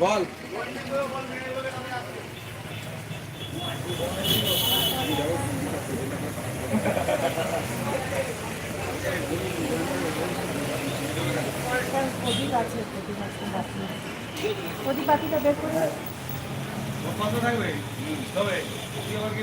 বল প্রদীপ আছে প্রদীপ বাকিটা বের করে কত থাকবে? তবে। কি আবার কি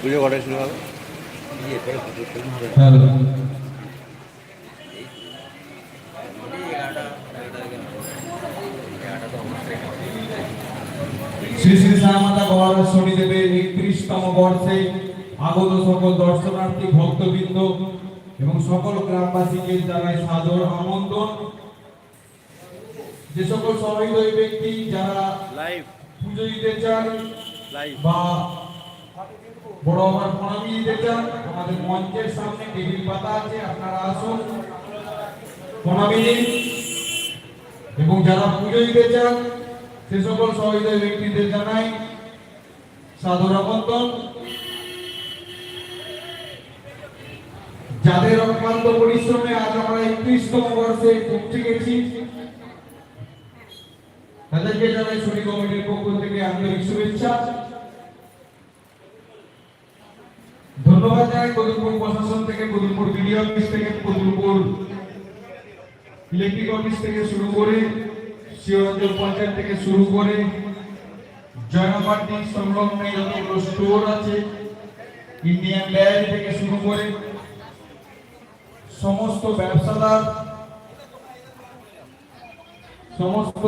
পুজো কটায় শুরু হবে। শ্রী শ্রী শ্যামাতা গৌর শনিদেবের একত্রিশতম বর্ষে আগত সকল দর্শনার্থী ভক্তবৃন্দ এবং সকল গ্রামবাসীকে জানাই সাদর আমন্ত্রণ। যে সকল সহৃদয় ব্যক্তি যারা লাইভ পুজো দিতে চান লাইভ বা বড় আমার প্রণামী চান আমাদের মঞ্চের সামনে টেবিল পাতা আছে, আপনারা আসুন। প্রণামী এবং যারা পুজো দিতে চান সে সকল সহৃদয় ব্যক্তিদের জানাই সাদর আমন্ত্রণ। যাদের অক্লান্ত পরিশ্রমে আজ আমরা একত্রিশতম বর্ষে পৌঁছে গেছি তাদেরকে জানাই শনি কমিটির পক্ষ থেকে আন্তরিক শুভেচ্ছা। ধন্যবাদ জানাই কদমপুর প্রশাসন থেকে কদমপুর বিডিও অফিস থেকে কদমপুর ইলেকট্রিক অফিস থেকে শুরু করে শিবরঞ্জন পঞ্চায়েত থেকে শুরু করে, জয়নাপাটি সংলগ্ন যতগুলো স্টোর আছে, ইন্ডিয়ান ডায়ারি থেকে শুরু করে, সমস্ত ব্যবসাদার, সমস্ত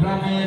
গ্রামের